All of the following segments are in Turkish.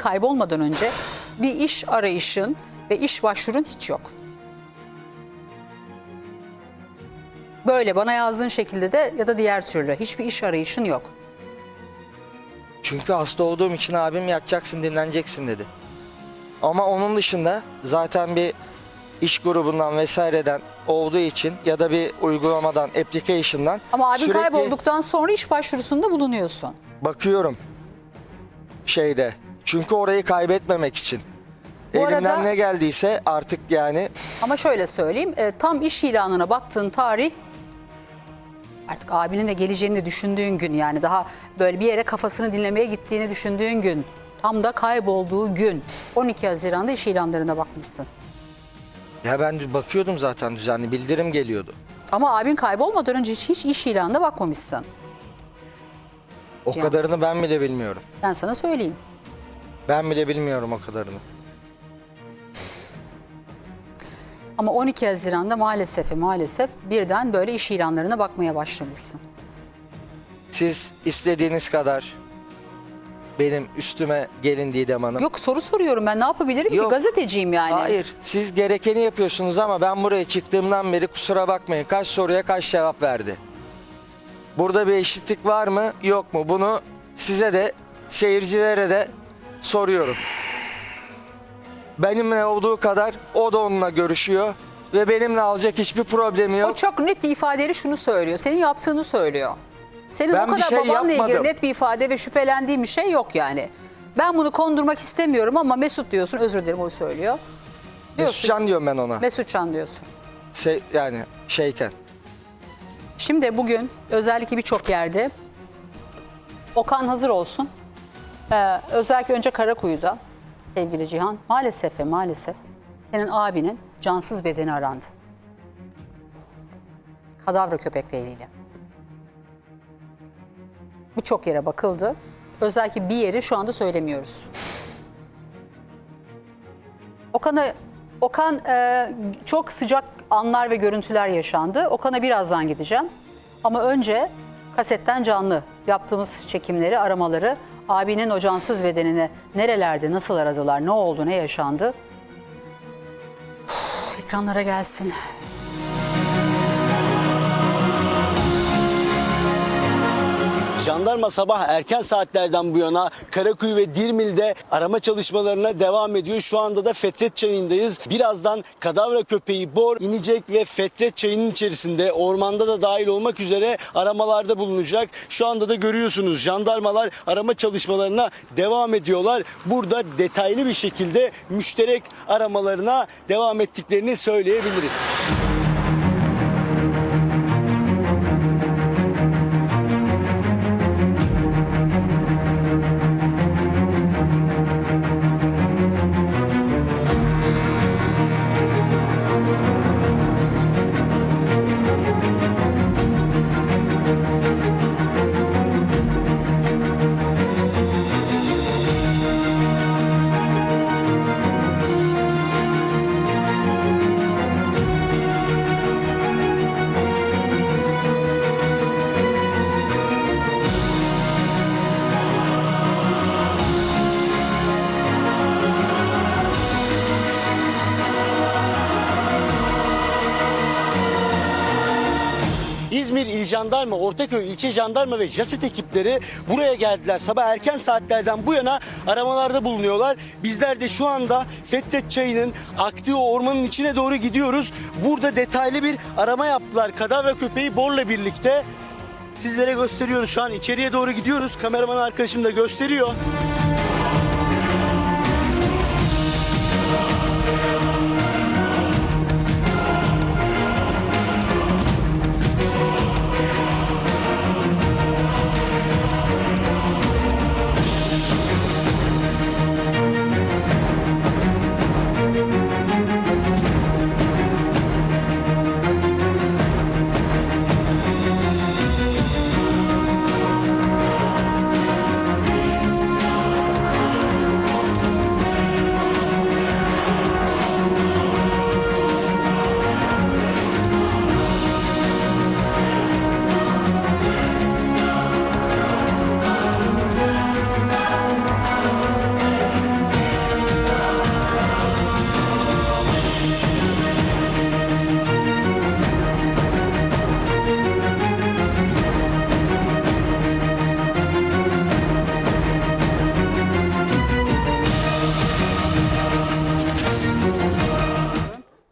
kaybolmadan önce bir iş arayışın ve iş başvurun hiç yok. Böyle bana yazdığın şekilde de ya da diğer türlü hiçbir iş arayışın yok. Çünkü hasta olduğum için abim yatacaksın dinleneceksin dedi. Ama onun dışında zaten bir iş grubundan vesaireden olduğu için ya da bir uygulamadan, application'dan Ama abin sürekli kaybolduktan sonra iş başvurusunda bulunuyorsun. bakıyorum şeyde. Çünkü orayı kaybetmemek için. Bu Elimden arada- ne geldiyse artık yani Ama şöyle söyleyeyim, e, tam iş ilanına baktığın tarih artık abinin de geleceğini düşündüğün gün yani daha böyle bir yere kafasını dinlemeye gittiğini düşündüğün gün tam da kaybolduğu gün 12 Haziran'da iş ilanlarına bakmışsın. ya ben bakıyordum zaten düzenli bildirim geliyordu. Ama abin kaybolmadan önce hiç, hiç iş ilanına bakmamışsın. O Ya. kadarını ben bile bilmiyorum. Ben sana söyleyeyim. Ben bile bilmiyorum o kadarını. Ama 12 Haziran'da maalesef maalesef birden böyle iş ilanlarına bakmaya başlamışsın. Siz istediğiniz kadar benim üstüme gelin Didem Hanım. Yok soru soruyorum ben ne yapabilirim ki Yok. gazeteciyim yani. Hayır siz gerekeni yapıyorsunuz ama ben buraya çıktığımdan beri kusura bakmayın kaç soruya kaç cevap verdi. Burada bir eşitlik var mı yok mu bunu size de seyircilere de soruyorum. Benimle olduğu kadar o da onunla görüşüyor ve benimle alacak hiçbir problemi O yok. çok net bir ifadeyle şunu söylüyor. Senin yaptığını söylüyor. Senin Ben o bir kadar şey babanla ilgili yapmadım. net bir ifade ve şüphelendiğim bir şey yok yani. Ben bunu kondurmak istemiyorum ama Mesut diyorsun özür dilerim o söylüyor. Diyorsun. Mesutcan diyorum ben ona. Mesutcan diyorsun. Şey, yani şeyken. Şimdi bugün özellikle birçok yerde Okan hazır olsun. Ee, özellikle önce Karakuyu'da sevgili Cihan maalesef ve maalesef senin abinin cansız bedeni arandı. Kadavra köpekleriyle. Birçok yere bakıldı. Özellikle bir yeri şu anda söylemiyoruz. Okan'a Okan e, çok sıcak anlar ve görüntüler yaşandı. Okan'a birazdan gideceğim. Ama önce kasetten canlı yaptığımız çekimleri, aramaları, abinin o cansız bedenini nerelerde, nasıl aradılar, ne oldu, ne yaşandı? Uf, ekranlara gelsin. Jandarma sabah erken saatlerden bu yana Karakuyu ve Dirmil'de arama çalışmalarına devam ediyor. Şu anda da Fetret Çayı'ndayız. Birazdan kadavra köpeği Bor inecek ve Fetret Çayı'nın içerisinde ormanda da dahil olmak üzere aramalarda bulunacak. Şu anda da görüyorsunuz jandarmalar arama çalışmalarına devam ediyorlar. Burada detaylı bir şekilde müşterek aramalarına devam ettiklerini söyleyebiliriz. Jandarma, Ortaköy İlçe Jandarma ve JASIT ekipleri buraya geldiler. Sabah erken saatlerden bu yana aramalarda bulunuyorlar. Bizler de şu anda Fethet Çayı'nın aktığı ormanın içine doğru gidiyoruz. Burada detaylı bir arama yaptılar. Kadavra köpeği Bor'la birlikte. Sizlere gösteriyoruz şu an içeriye doğru gidiyoruz. Kameraman arkadaşım da gösteriyor.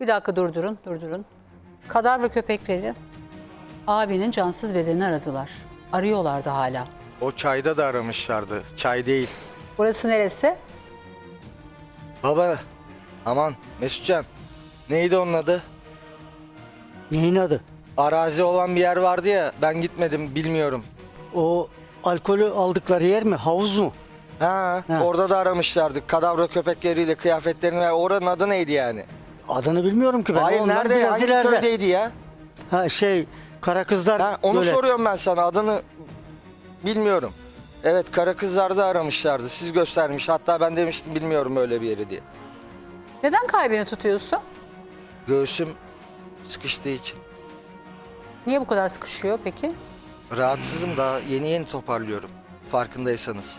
Bir dakika durdurun, durdurun. Kadavra köpekleri abinin cansız bedenini aradılar. Arıyorlardı hala. O çayda da aramışlardı. Çay değil. Burası neresi? Baba aman Mesutcan. Neydi onun adı? Neyin adı? Arazi olan bir yer vardı ya ben gitmedim bilmiyorum. O alkolü aldıkları yer mi? Havuz mu? Ha, Ha. orada da aramışlardı. Kadavra köpekleriyle kıyafetlerini ver. Oranın adı neydi yani? Adını bilmiyorum ki ben. Hayır Onlar nerede? Hangi ileride. köydeydi ya? Ha şey Kara Kızlar Ha, onu Gölet. soruyorum ben sana adını bilmiyorum. Evet kara kızlarda aramışlardı. Siz göstermiş. Hatta ben demiştim bilmiyorum öyle bir yeri diye. Neden kalbini tutuyorsun? Göğsüm sıkıştığı için. Niye bu kadar sıkışıyor peki? Rahatsızım daha yeni yeni toparlıyorum. Farkındaysanız.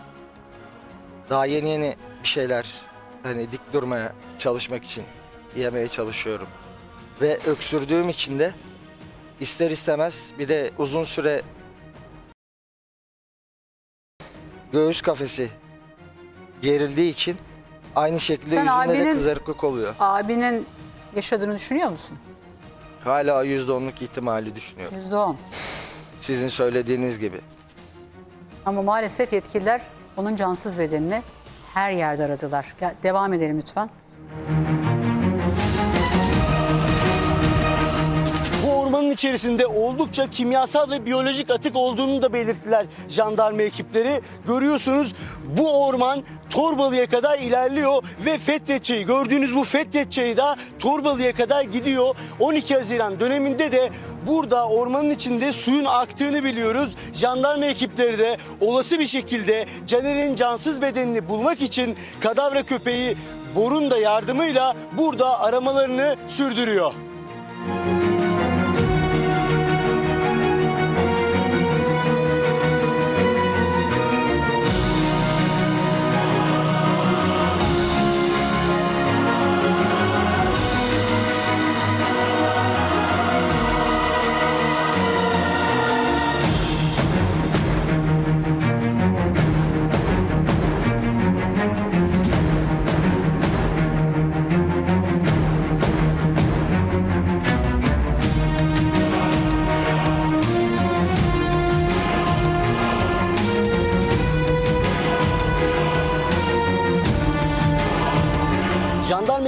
Daha yeni yeni bir şeyler hani dik durmaya çalışmak için yemeye çalışıyorum. Ve öksürdüğüm için de ister istemez bir de uzun süre göğüs kafesi gerildiği için aynı şekilde Sen yüzümde de abinin- kızarıklık oluyor. Abinin yaşadığını düşünüyor musun? Hala %10'luk ihtimali düşünüyorum. Yüzde on. Sizin söylediğiniz gibi. Ama maalesef yetkililer onun cansız bedenini her yerde aradılar. Gel, devam edelim lütfen. Ormanın içerisinde oldukça kimyasal ve biyolojik atık olduğunu da belirttiler jandarma ekipleri. Görüyorsunuz bu orman Torbalı'ya kadar ilerliyor ve Fethiye Çayı gördüğünüz bu Fethiye Çayı da Torbalı'ya kadar gidiyor. 12 Haziran döneminde de burada ormanın içinde suyun aktığını biliyoruz. Jandarma ekipleri de olası bir şekilde Caner'in cansız bedenini bulmak için kadavra köpeği Bor'un da yardımıyla burada aramalarını sürdürüyor.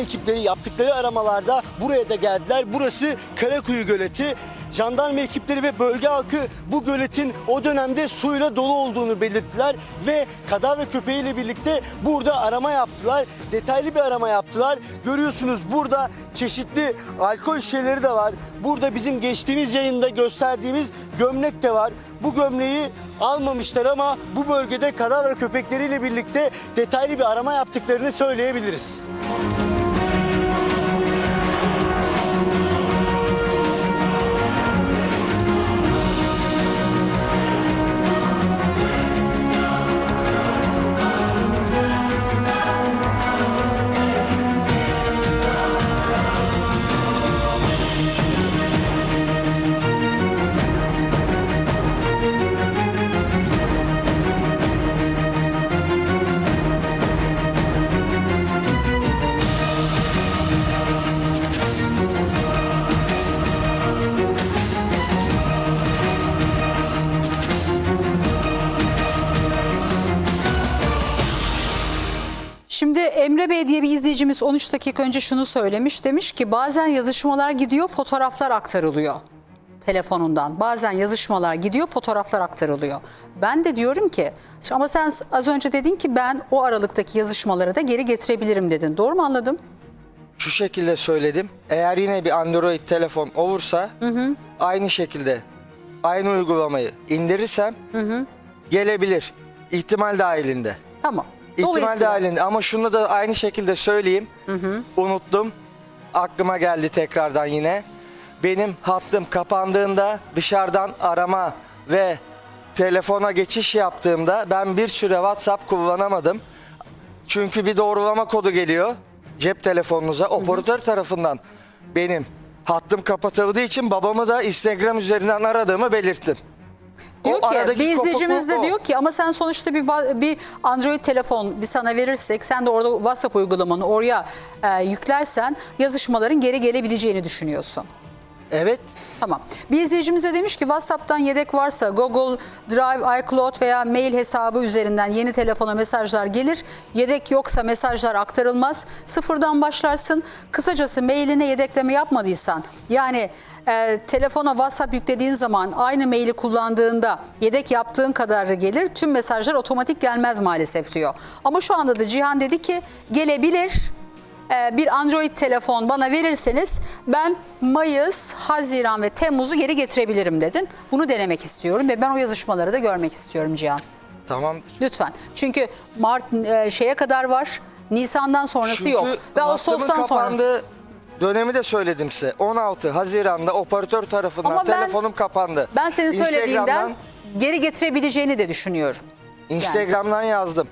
Ekipleri yaptıkları aramalarda buraya da geldiler. Burası Karakuyu Göleti. Jandarma ekipleri ve bölge halkı bu göletin o dönemde suyla dolu olduğunu belirttiler ve kadavra köpeğiyle birlikte burada arama yaptılar. Detaylı bir arama yaptılar. Görüyorsunuz burada çeşitli alkol şişeleri de var. Burada bizim geçtiğimiz yayında gösterdiğimiz gömlek de var. Bu gömleği almamışlar ama bu bölgede kadavra köpekleriyle birlikte detaylı bir arama yaptıklarını söyleyebiliriz. Emre Bey diye bir izleyicimiz 13 dakika önce şunu söylemiş. Demiş ki bazen yazışmalar gidiyor fotoğraflar aktarılıyor telefonundan. Bazen yazışmalar gidiyor fotoğraflar aktarılıyor. Ben de diyorum ki ama sen az önce dedin ki ben o aralıktaki yazışmaları da geri getirebilirim dedin. Doğru mu anladım? şu şekilde söyledim. Eğer yine bir Android telefon olursa aynı şekilde aynı uygulamayı indirirsem gelebilir. İhtimal dahilinde. Tamam. İhtimal Dolayısıyla- dahilinde ama şunu da aynı şekilde söyleyeyim. Unuttum. Aklıma geldi tekrardan yine. Benim hattım kapandığında dışarıdan arama ve telefona geçiş yaptığımda ben bir süre WhatsApp kullanamadım. Çünkü bir doğrulama kodu geliyor cep telefonunuza operatör tarafından. Benim hattım kapatıldığı için babamı da Instagram üzerinden aradığımı belirttim. Diyor o ki bir izleyicimiz de diyor ki ama sen sonuçta bir bir Android telefon bir sana verirsek sen de orada WhatsApp uygulamanı oraya e, yüklersen yazışmaların geri gelebileceğini düşünüyorsun. Evet. Tamam. Bir izleyicimiz de demiş ki WhatsApp'tan yedek varsa Google Drive, iCloud veya mail hesabı üzerinden yeni telefona mesajlar gelir. Yedek yoksa mesajlar aktarılmaz. Sıfırdan başlarsın. Kısacası mailine yedekleme yapmadıysan yani e, telefona WhatsApp yüklediğin zaman aynı maili kullandığında yedek yaptığın kadarı gelir. Tüm mesajlar otomatik gelmez maalesef diyor. Ama şu anda da Cihan dedi ki gelebilir bir Android telefon bana verirseniz ben Mayıs, Haziran ve Temmuz'u geri getirebilirim dedin. Bunu denemek istiyorum ve ben o yazışmaları da görmek istiyorum Cihan. Tamam. Lütfen. Çünkü Mart e, şeye kadar var. Nisan'dan sonrası Çünkü yok. Ve Ağustos'tan sonra. dönemi de söyledim size. 16 Haziran'da operatör tarafından Ama ben- telefonum kapandı. Ben senin söylediğinden geri getirebileceğini de düşünüyorum. Instagram'dan yazdım.